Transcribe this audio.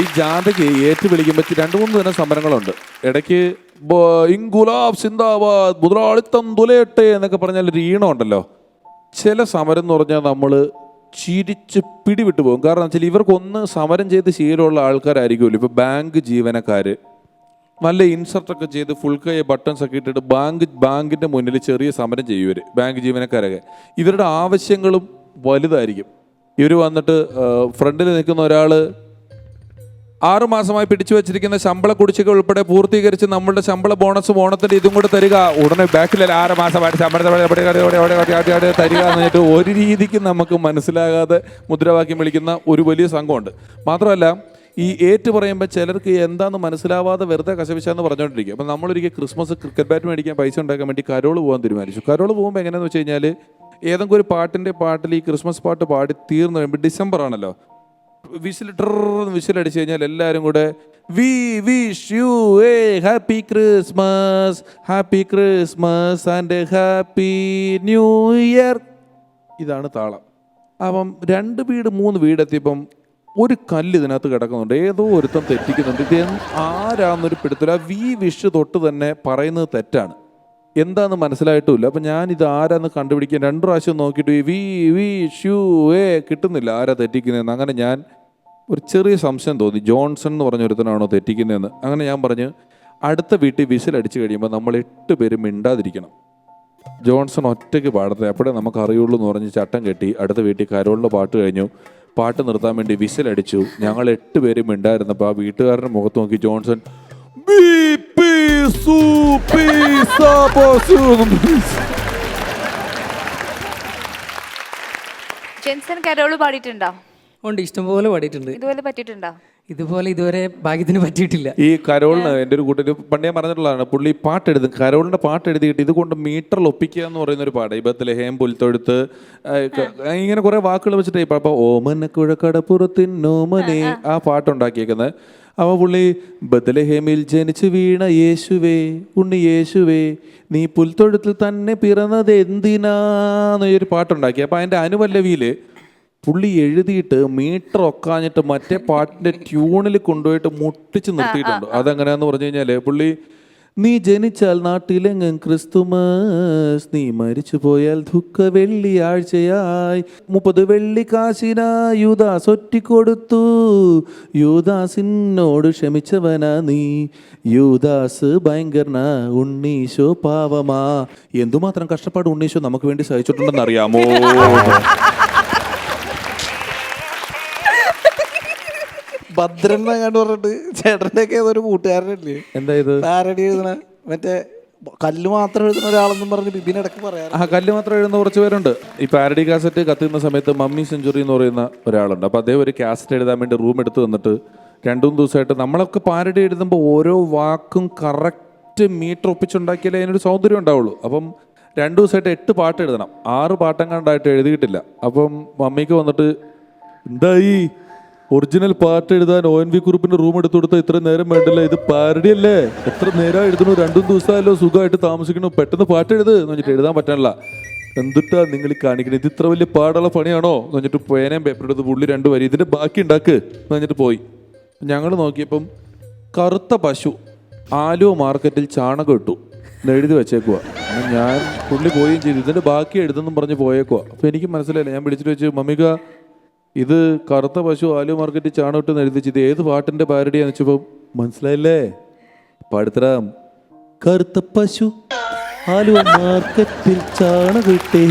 ഈ ജാഥയ്ക്ക് ഏറ്റു വിളിക്കുമ്പോൾ രണ്ട് മൂന്ന് തന്നെ സമരങ്ങളുണ്ട് ഇടയ്ക്ക് ഇങ്കുലാബ് സിന്ദാബാദ് മുതലാളിത്തം തുലയട്ടെ എന്നൊക്കെ പറഞ്ഞാൽ ഒരു ഈണം ഉണ്ടല്ലോ. ചില സമരം എന്ന് പറഞ്ഞാൽ നമ്മൾ ചിരിച്ച് പിടിവിട്ടു പോകും. കാരണം വെച്ചാൽ ഇവർക്കൊന്ന് സമരം ചെയ്ത് ശീലമുള്ള ആൾക്കാരായിരിക്കുമല്ലോ. ഇപ്പോൾ ബാങ്ക് ജീവനക്കാർ നല്ല ഇൻസർട്ടൊക്കെ ചെയ്ത് ഫുൾ കൈ ബട്ടൺസ് ഒക്കെ ഇട്ടിട്ട് ബാങ്ക് ബാങ്കിന്റെ മുന്നിൽ ചെറിയ സമരം ചെയ്യുവർ ബാങ്ക് ജീവനക്കാരൊക്കെ. ഇവരുടെ ആവശ്യങ്ങളും വലുതായിരിക്കും. ഇവർ വന്നിട്ട് ഫ്രണ്ടിൽ നിൽക്കുന്ന ഒരാൾ ആറു മാസമായി പിടിച്ചു വെച്ചിരിക്കുന്ന ശമ്പള കുടിശ്ശിക ഉൾപ്പെടെ പൂർത്തീകരിച്ച് നമ്മളുടെ ശമ്പള ബോണസും ഓണത്തിന്റെ ഇതും കൂടെ തരിക. ഉടനെ ബാക്കിലല്ല ആറ് മാസമായിട്ട് ശമ്പളത്തെ തരിക എന്നിട്ട് ഒരു രീതിക്ക് നമുക്ക് മനസ്സിലാകാതെ മുദ്രാവാക്യം വിളിക്കുന്ന ഒരു വലിയ സംഘമുണ്ട്. മാത്രമല്ല ഈ ഏറ്റു പറയുമ്പോൾ ചിലർക്ക് എന്താന്ന് മനസ്സിലാവാതെ വെറുതെ കശപിശാന്ന് പറഞ്ഞുകൊണ്ടിരിക്കും അപ്പം നമ്മളൊരിക്കൽ ക്രിസ്മസ് ക്രിക്കറ്റ് ബാറ്റ് മേടിക്കാൻ പൈസ ഉണ്ടാക്കാൻ വേണ്ടി കരോൾ പോകാൻ തീരുമാനിച്ചു. കരോൾ പോകുമ്പോൾ എങ്ങനെയാണെന്ന് വെച്ച് കഴിഞ്ഞാൽ ഏതെങ്കിലും ഒരു പാട്ടിന്റെ പാട്ടിൽ ഈ ക്രിസ്മസ് പാട്ട് പാടി തീർന്നു കഴിയുമ്പോൾ ഡിസംബർ ആണല്ലോ വിസിൽ ട്രെന്ന് വിസിൽ അടിച്ചു കഴിഞ്ഞാൽ എല്ലാവരും കൂടെ we wish you a happy Christmas happy Christmas and happy new year ഇതാണ് താളം. അപ്പം രണ്ട് വീട് മൂന്ന് വീടെത്തിയപ്പം ഒരു കല്ല് ഇതിനകത്ത് കിടക്കുന്നുണ്ട്. ഏതോ ഒരുത്തം തെറ്റിക്കുന്നുണ്ട്. ഇത് ആരാന്നൊരു പിടുത്തില്ല വി വിഷ് തൊട്ട് തന്നെ പറയുന്നത് തെറ്റാണ്. എന്താന്ന് മനസ്സിലായിട്ടുമില്ല. അപ്പം ഞാൻ ഇത് ആരാന്ന് കണ്ടുപിടിക്കാൻ രണ്ട് പ്രാവശ്യം നോക്കിയിട്ട് വി വി ഷു ഏ കിട്ടുന്നില്ല. ആരാ തെറ്റിക്കുന്നതെന്ന്. അങ്ങനെ ഞാൻ ഒരു ചെറിയ സംശയം തോന്നി. ജോൺസൺ എന്ന് പറഞ്ഞ ഒരുത്തനാണോ തെറ്റിക്കുന്നതെന്ന്. അങ്ങനെ ഞാൻ പറഞ്ഞ് അടുത്ത വീട്ടിൽ വിസിൽ അടിച്ചു കഴിയുമ്പോൾ നമ്മൾ എട്ട് പേര് മിണ്ടാതിരിക്കണം. ജോൺസൺ ഒറ്റയ്ക്ക് പാടത്തെ അപ്പോഴേ നമുക്ക് അറിയുള്ളൂ എന്ന് പറഞ്ഞ് ചട്ടം കെട്ടി അടുത്ത വീട്ടിൽ കരോളിന്റെ പാട്ട് കഴിഞ്ഞു. പാട്ട് നിർത്താൻ വേണ്ടി വിസിൽ അടിച്ചു. ഞങ്ങൾ എട്ട് പേരും മിണ്ടായിരുന്നപ്പോൾ ആ വീട്ടുകാരന്റെ മുഖത്ത് നോക്കി ജോൺസൺ ജെൻസൺ കരോൾ പാടിയിട്ടുണ്ടോ? ഉണ്ട്. ഇഷ്ടംപോലെ പാടിയിട്ടുണ്ട്. ഇതുപോലെ പറ്റിയിട്ടുണ്ടോ? ഇതുപോലെ ഇതുവരെ ഭാഗ്യത്തിന് പറ്റിയിട്ടില്ല. ഈ കരോളിന് എന്റെ ഒരു കൂട്ടർ പണ്ടേ ഞാൻ പറഞ്ഞിട്ടുള്ളതാണ് പുള്ളി പാട്ട് എഴുതും കരോളിന്റെ പാട്ട് എഴുതിയിട്ട് ഇതുകൊണ്ട് മീറ്ററിൽ ഒപ്പിക്കുക എന്ന് പറയുന്ന ഒരു പാട് ഇബത്തിലെ ഹേം പുൽത്തൊഴുത്ത് ആ, ഇങ്ങനെ കുറെ വാക്കുകൾ വെച്ചിട്ട് ഇപ്പം അപ്പോൾ ഓമന കുഴക്കടപ്പുറത്തിൻ നോമനെ ആ പാട്ടുണ്ടാക്കിയേക്കുന്നത് അപ്പോൾ പുള്ളി ബദലഹേമിൽ ജനിച്ചു വീണ യേശുവേ ഉണ്ണി യേശുവേ നീ പുൽത്തൊഴുത്തിൽ തന്നെ പിറന്നത് എന്തിനാന്ന് ഈ ഒരു പാട്ടുണ്ടാക്കി. അപ്പോൾ അതിന്റെ അനുപല്ലവിയിൽ പുള്ളി എഴുതിയിട്ട് മീറ്റർ ഒക്കാഞ്ഞിട്ട് മറ്റേ പാട്ടിന്റെ ട്യൂണിൽ കൊണ്ടുപോയിട്ട് മുട്ടിച്ച് നിർത്തിയിട്ടുണ്ട്. അതെങ്ങനെയാന്ന് പറഞ്ഞു കഴിഞ്ഞാൽ പുള്ളി നീ ജനിച്ചാൽ നാട്ടിലെങ്ങും ക്രിസ്തുമസ് നീ മരിച്ചു പോയാൽ ദുഃഖ വെള്ളിയാഴ്ചയായി മുപ്പത് വെള്ളി കാശിന യൂദാസ് ഒറ്റിക്കൊടുത്തു യൂദാസിനോട് ക്ഷമിച്ചവനാ നീ യൂദാസ് ഭയങ്കരന ഉണ്ണീശോ പാവമാ. എന്തുമാത്രം കഷ്ടപ്പാട് ഉണ്ണീശോ നമുക്ക് വേണ്ടി സഹിച്ചിട്ടുണ്ടെന്ന് അറിയാമോ ഭദ്രൻ പറഞ്ഞിട്ട് ചേട്ടന്റെ ഒക്കെ ഏതൊരു കൂട്ടുകാരനല്ലേ എന്താ ഇത്? പാരഡി എഴുതണ മറ്റേ കല്ല് മാത്രം എഴുതുന്ന ഒരാളെന്നും പറഞ്ഞ് ബിബിൻ ഇടയ്ക്ക് പറയാറ് ആ കല്ല് മാത്രം എഴുതുന്ന കുറച്ച് പേരുണ്ട്. ഈ പാരഡി കാസറ്റ് കത്തുന്ന സമയത്ത് മമ്മി സെഞ്ചുറി എന്ന് പറയുന്ന ഒരാളുണ്ട്. അപ്പോൾ അദ്ദേഹം ഒരു കാസറ്റ് എഴുതാൻ വേണ്ടി റൂം എടുത്ത് വന്നിട്ട് രണ്ടുമൂന്ന് ദിവസമായിട്ട് നമ്മളൊക്കെ പാരഡി എഴുതുമ്പോൾ ഓരോ വാക്കും കറക്റ്റ് മീറ്റർ ഒപ്പിച്ചുണ്ടാക്കിയാലേ അതിനൊരു സൗന്ദര്യം ഉണ്ടാവുള്ളൂ. അപ്പം രണ്ടു ദിവസമായിട്ട് എട്ട് പാട്ട് എഴുതണം. ആറ് പാട്ടം കണ്ടായിട്ട് എഴുതിയിട്ടില്ല. അപ്പം മമ്മിക്ക് വന്നിട്ട് എന്തായി? ഒറിജിനൽ പാട്ട് എഴുതാൻ ഒ എൻ വി കുറിപ്പിന്റെ റൂം എടുത്തു കൊടുത്താൽ ഇത്ര നേരം വേണ്ടല്ല? ഇത് പാരഡി അല്ലേ എത്ര നേരം എഴുതണു രണ്ടും ദിവസമായല്ലോ സുഖമായിട്ട് താമസിക്കണു പെട്ടെന്ന് പാട്ട് എഴുത് എന്ന് വെച്ചിട്ട് എഴുതാൻ പറ്റാനില്ല. എന്തുട്ടാ നിങ്ങൾ കാണിക്കണേ? ഇത് ഇത്ര വലിയ പാടുള്ള പണിയാണോ? എന്ന് വെച്ചിട്ട് പേനയും പേപ്പർ എടുത്ത് പുള്ളി രണ്ട് വരി ഇതിന്റെ ബാക്കി ഉണ്ടാക്ക് എന്ന് വെച്ചിട്ട് പോയി. ഞങ്ങൾ നോക്കിയപ്പം കറുത്ത പശു ആലുവ മാർക്കറ്റിൽ ചാണകം ഇട്ടു. എഴുതി വെച്ചേക്കുക ഞാൻ പുള്ളി പോവുകയും ചെയ്തു. ഇതിന്റെ ബാക്കി എഴുതെന്നും പറഞ്ഞ് പോയേക്കുക അപ്പോൾ എനിക്ക് മനസ്സിലായില്ല. ഞാൻ വിളിച്ചിട്ട് വെച്ച് മമ്മിക ഇത് കറുത്ത പശു ആലു മാർക്കറ്റിൽ ചാണോട്ട് ഇട്ട് എഴുതി ഇത് ഏത് പാട്ടിന്റെ പാരടിയാന്ന് വെച്ചപ്പോ മനസ്സിലായില്ലേ? പാടുത്തരാം. കറുത്ത പശു ആലുവ മാർക്കറ്റിൽ ചാണകട്ടേ